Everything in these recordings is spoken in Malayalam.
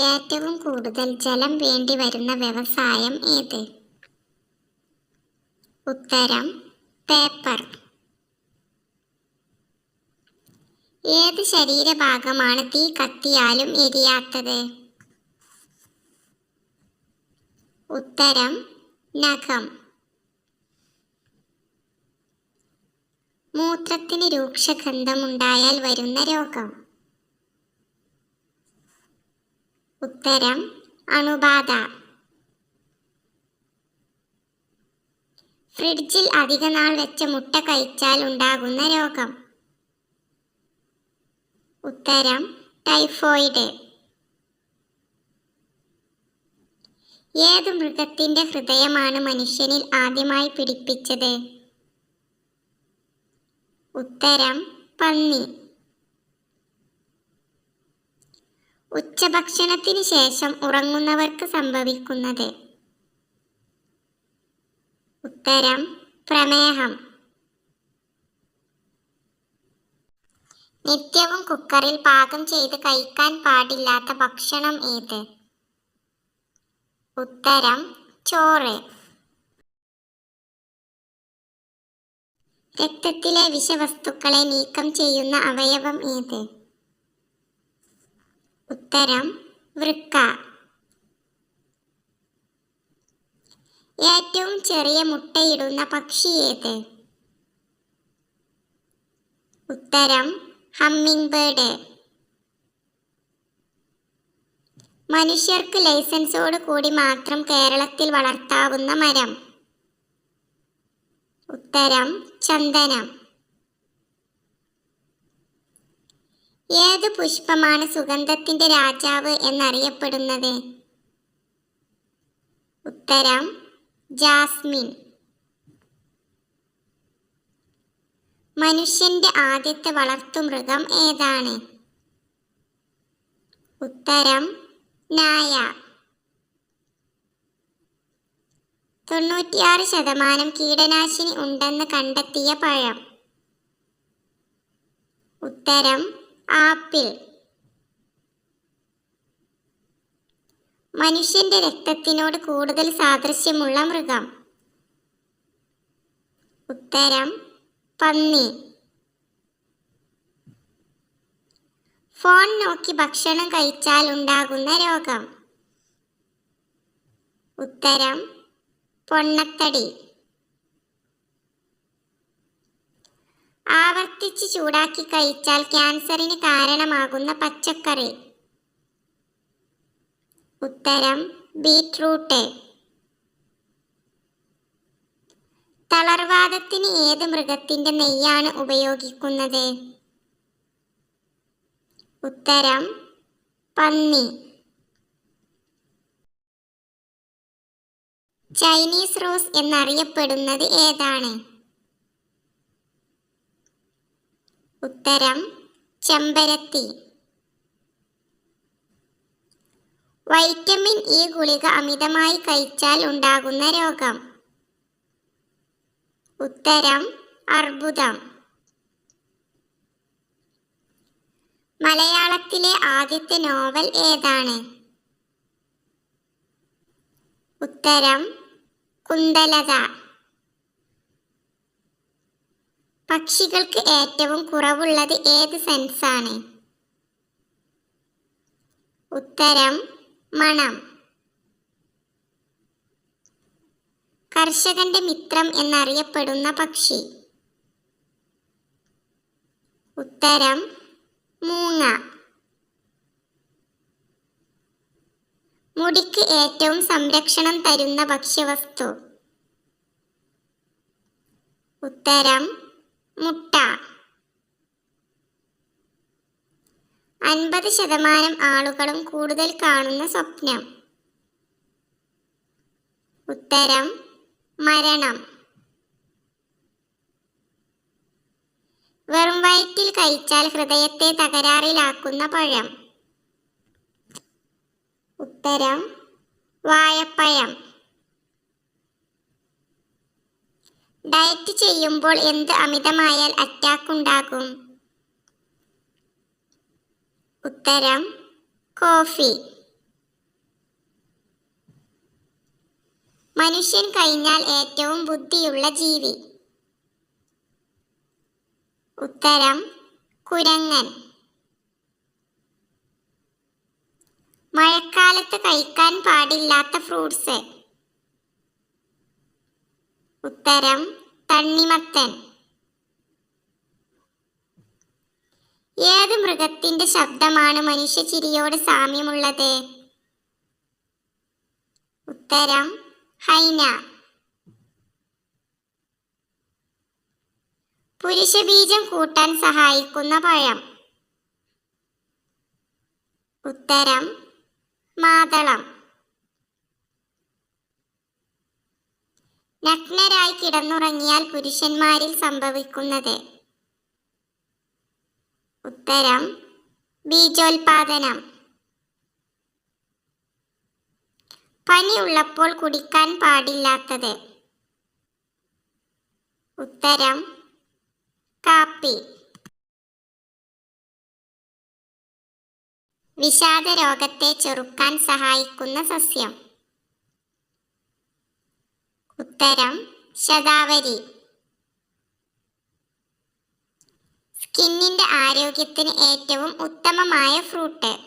ഏറ്റവും കൂടുതൽ ജലം വേണ്ടി വരുന്ന വ്യവസായം ഏത്? ഉത്തരം പേപ്പർ. ഏത് ശരീരഭാഗമാണ് തീ കത്തിയാലും എരിയാത്തത്? ഉത്തരം നഖം. മൂത്രത്തിന് രൂക്ഷഗന്ധമുണ്ടായാൽ വരുന്ന രോഗം. ഉത്തരം അണുബാധ. ഫ്രിഡ്ജിൽ അധിക നാൾ വെച്ച മുട്ട കഴിച്ചാൽ ഉണ്ടാകുന്ന രോഗം. ഉത്തരം ടൈഫോയിഡ്. ഏത് മൃഗത്തിന്റെ ഹൃദയമാണ് മനുഷ്യനിൽ ആദ്യമായി പിടിപ്പിച്ചത്? ഉത്തരം പന്നി. ഉച്ചഭക്ഷണത്തിന് ശേഷം ഉറങ്ങുന്നവർക്ക് സംഭവിക്കുന്നത്. ഉത്തരം പ്രമേഹം. നിത്യവും കുക്കറിൽ പാകം ചെയ്ത് കഴിക്കാൻ പാടില്ലാത്ത ഭക്ഷണം ഏത്? ഉത്തരം ചോറ്. രക്തത്തിലെ വിഷവസ്തുക്കളെ നീക്കം ചെയ്യുന്ന അവയവം ഏത്? ഉത്തരം വൃക്ക. ഏറ്റവും ചെറിയ മുട്ടയിടുന്ന പക്ഷി ഏത്? ഉത്തരം ഹമ്മിങ് ബേർഡ്. മനുഷ്യർക്ക് ലൈസൻസോട് കൂടി മാത്രം കേരളത്തിൽ വളർത്താവുന്ന മരം. ഉത്തരം ചന്ദനം. ഏത് പുഷ്പമാണ് സുഗന്ധത്തിന്റെ രാജാവ് എന്നറിയപ്പെടുന്നത്? ഉത്തരം ജാസ്മിൻ. മനുഷ്യന്റെ ആദ്യത്തെ വളർത്തുമൃഗം ഏതാണ്? ഉത്തരം നായ. തൊണ്ണൂറ്റിയാറ് ശതമാനം കീടനാശിനി ഉണ്ടെന്ന് കണ്ടെത്തിയ പഴം. ഉത്തരം ആപ്പിൾ. മനുഷ്യന്റെ രക്തത്തിനോട് കൂടുതൽ സാദൃശ്യമുള്ള മൃഗം. ഉത്തരം പന്നി ഫോൺ നോക്കി ഭക്ഷണം കഴിച്ചാൽ ഉണ്ടാകുന്ന രോഗം. ഉത്തരം പൊണ്ണത്തടി. ആവർത്തിച്ച് ചൂടാക്കി കഴിച്ചാൽ ക്യാൻസറിന് കാരണമാകുന്ന പച്ചക്കറി. ഉത്തരം ബീറ്റ്റൂട്ട്. തളർവാദത്തിന് ഏത് മൃഗത്തിന്റെ നെയ്യാണ് ഉപയോഗിക്കുന്നത്? ഉത്തരം പന്നി. ചൈനീസ് റോസ് എന്നറിയപ്പെടുന്നത് ഏതാണ്? ഉത്തരം ചെമ്പരത്തി. വൈറ്റമിൻ ഇ ഗുളിക അമിതമായി കഴിച്ചാൽ ഉണ്ടാകുന്ന രോഗം. ഉത്തരം അർബുദം. മലയാളത്തിലെ ആദ്യത്തെ നോവൽ ഏതാണ്? ഉത്തരം കുന്തലത. പക്ഷികൾക്ക് ഏറ്റവും കുറവുള്ളത് ഏത് സെൻസാണ് ഉത്തരം മണം. കർഷകന്റെ മിത്രം എന്നറിയപ്പെടുന്ന പക്ഷി. ഉത്തരം മൂങ്ങ. മുടിക്ക് ഏറ്റവും സംരക്ഷണം തരുന്ന ഭക്ഷ്യവസ്തു. ഉത്തരം മുട്ട. അൻപത് ശതമാനം ആളുകളും കൂടുതൽ കാണുന്ന സ്വപ്നം. ഉത്തരം മരണം. വെറും വയറ്റിൽ കഴിച്ചാൽ ഹൃദയത്തെ തകരാറിലാക്കുന്ന പഴം. ഉത്തരം വാഴപ്പഴം. ഡയറ്റ് ചെയ്യുമ്പോൾ എന്ത് അമിതമായാൽ അറ്റാക്ക് ഉണ്ടാകും? ഉത്തരം കോഫി മനുഷ്യൻ കഴിഞ്ഞാൽ ഏറ്റവും ബുദ്ധിയുള്ള ജീവി. ഉത്തരം കുരങ്ങൻ. മഴക്കാലത്ത് കഴിക്കാൻ പാടില്ലാത്ത ഫ്രൂട്ട്സ് ഉത്തരം തണ്ണിമത്തൻ. ഏത് മൃഗത്തിന്റെ ശബ്ദമാണ് മനുഷ്യ ചിരിയോട് സാമ്യമുള്ളത്? ഉത്തരം ഹൈന. പുരുഷബീജം കൂട്ടാൻ സഹായിക്കുന്ന പഴം. ഉത്തരം മാതളം. നഗ്നരായി കിടന്നുറങ്ങിയാൽ പുരുഷന്മാരിൽ സംഭവിക്കുന്നത്. ഉത്തരം ബീജോൽപാദനം. പനി ഉള്ളപ്പോൾ കുടിക്കാൻ പാടില്ലാത്തത്. ഉത്തരം കാപ്പി. വിഷാദ രോഗത്തെ ചെറുക്കാൻ സഹായിക്കുന്ന സസ്യം. ഉത്തരം ശതാവരി. സ്കിന്നിന്റെ ആരോഗ്യത്തിന് ഏറ്റവും ഉത്തമമായ ഫ്രൂട്ട്.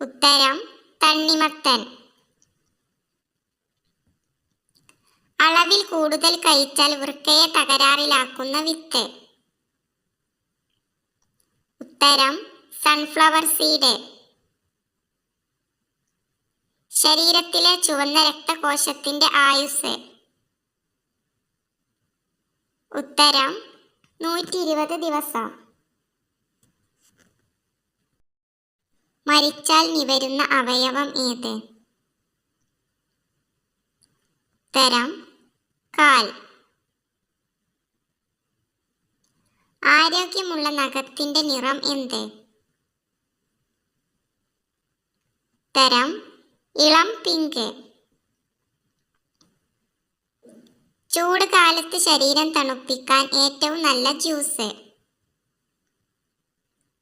ഉത്തരം തണ്ണിമത്തൻ. അളവിൽ കൂടുതൽ കഴിച്ചാൽ വൃക്കയെ തകരാറിലാക്കുന്ന വിത്ത്. ഉത്തരം സൺഫ്ലവർ സീഡ്. ശരീരത്തിലെ ചുവന്ന രക്തകോശത്തിന്റെ ആയുസ് ഉത്തരം നൂറ്റി ഇരുപത് ദിവസം. മരിച്ചാൽ നിവരുന്ന അവയവം ഏത്? ഉത്തരം കാൽ. ആരോഗ്യമുള്ള നഖത്തിന്റെ നിറം എന്ത്? ഉത്തരം ഇളം പിങ്ക്. ചൂട് കാലത്ത് ശരീരം തണുപ്പിക്കാൻ ഏറ്റവും നല്ല ജ്യൂസ്.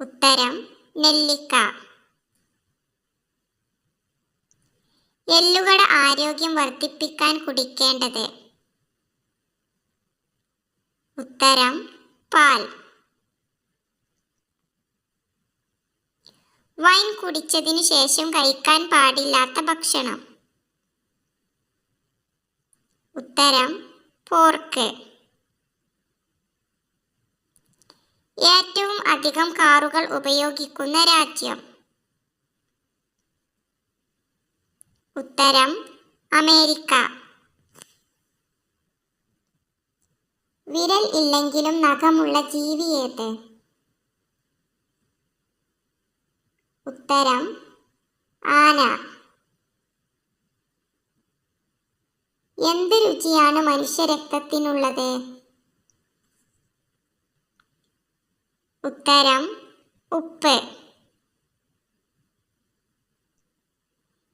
ഉത്തരം നെല്ലിക്ക. എല്ലുകളുടെ ആരോഗ്യം വർദ്ധിപ്പിക്കാൻ കുടിക്കേണ്ടത്. ഉത്തരം പാൽ. വൈൻ കുടിച്ചതിനു ശേഷം കഴിക്കാൻ പാടില്ലാത്ത ഭക്ഷണം. ഉത്തരം പോർക്ക്. ഏറ്റവും അധികം കാറുകൾ ഉപയോഗിക്കുന്ന രാജ്യം. ഉത്തരം അമേരിക്ക. വിരൽ ഇല്ലെങ്കിലും നഖമുള്ള ജീവി ഏത് ഉത്തരം ആന. എന്ത് രുചിയാണ് മനുഷ്യരക്തത്തിനുള്ളത്? ഉത്തരം ഉപ്പ്.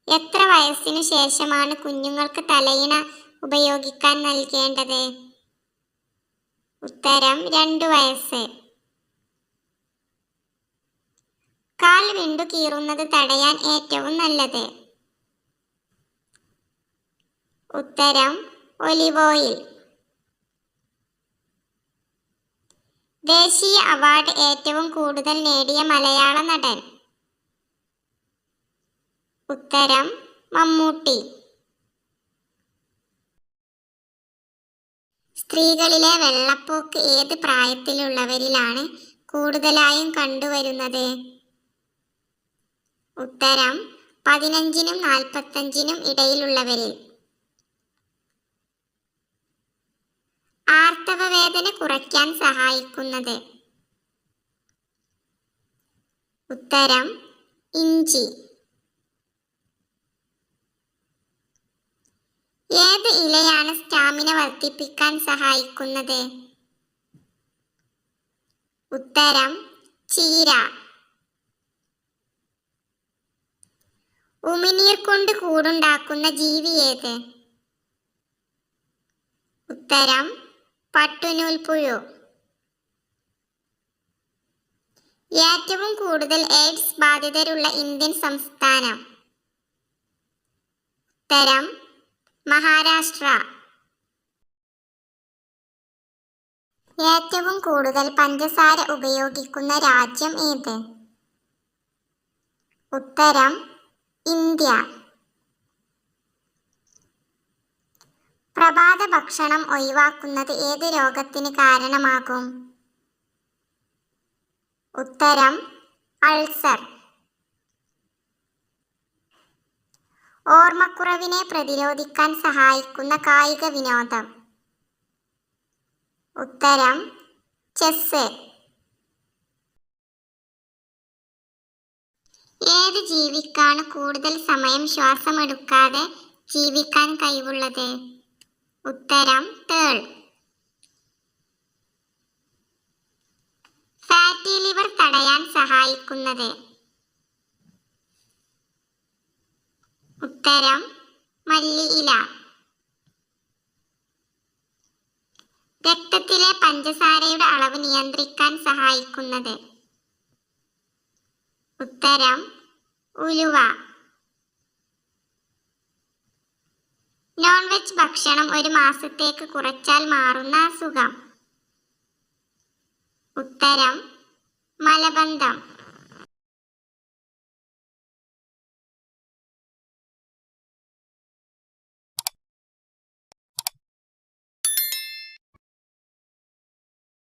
എത്ര വയസ്സിനു ശേഷമാണ് കുഞ്ഞുങ്ങൾക്ക് തലയിണ ഉപയോഗിക്കാൻ നൽകേണ്ടത്? ഉത്തരം രണ്ടു വയസ്സ്. കാൽ വിണ്ടു കീറുന്നത് തടയാൻ ഏറ്റവും നല്ലത്. ഉത്തരം ഒലിവ് ഓയിൽ. ദേശീയ അവാർഡ് ഏറ്റവും കൂടുതൽ നേടിയ മലയാള നടൻ. ഉത്തരം മമ്മൂട്ടി. സ്ത്രീകളിലെ വെള്ളപ്പോക്ക് ഏത് പ്രായത്തിലുള്ളവരിലാണ് കൂടുതലായും കണ്ടുവരുന്നത്? ഉത്തരം പതിനഞ്ചിനും നാൽപ്പത്തഞ്ചിനും ഇടയിലുള്ളവരിൽ. ആർത്തവ വേദന കുറയ്ക്കാൻ സഹായിക്കുന്നത്. ഉത്തരം ഇഞ്ചി. ഏത് ഇലയാണ് സ്റ്റാമിന വർദ്ധിപ്പിക്കാൻ സഹായിക്കുന്നത്? ഉത്തരം ചീര. ഉമിനീർ കൊണ്ട് കൂടുണ്ടാക്കുന്ന ജീവി ഏത്? ഉത്തരം പട്ടുനൂൽപ്പുഴു ഏറ്റവും കൂടുതൽ എയ്ഡ്സ് ബാധിതരുള്ള ഇന്ത്യൻ സംസ്ഥാനം? ഉത്തരം മഹാരാഷ്ട്ര. ഏറ്റവും കൂടുതൽ പഞ്ചസാര ഉപയോഗിക്കുന്ന രാജ്യം ഏത്? ഉത്തരം ഇന്ത്യ. പ്രഭാത ഭക്ഷണം ഒഴിവാക്കുന്നത് ഏത് രോഗത്തിന് കാരണമാകും? ഉത്തരം അൾസർ. ഓർമ്മക്കുറവിനെ പ്രതിരോധിക്കാൻ സഹായിക്കുന്ന കായിക വിനോദം. ഉത്തരം ചെസ് ഏത് ജീവിക്കാണ് കൂടുതൽ സമയം ശ്വാസമെടുക്കാതെ ജീവിക്കാൻ കഴിവുള്ളത്? ഉത്തരം തേൾ. ഫാറ്റി ലിവർ തടയാൻ സഹായിക്കുന്നത്. ഉത്തരം മല്ലി ഇല. രക്തത്തിലെ പഞ്ചസാരയുടെ അളവ് നിയന്ത്രിക്കാൻ സഹായിക്കുന്നത്. ഉത്തരം ഉലുവ. നോൺ വെജ് ഭക്ഷണം ഒരു മാസത്തേക്ക് കുറച്ചാൽ മാറുന്ന അസുഖം ഉത്തരം മലബന്ധം.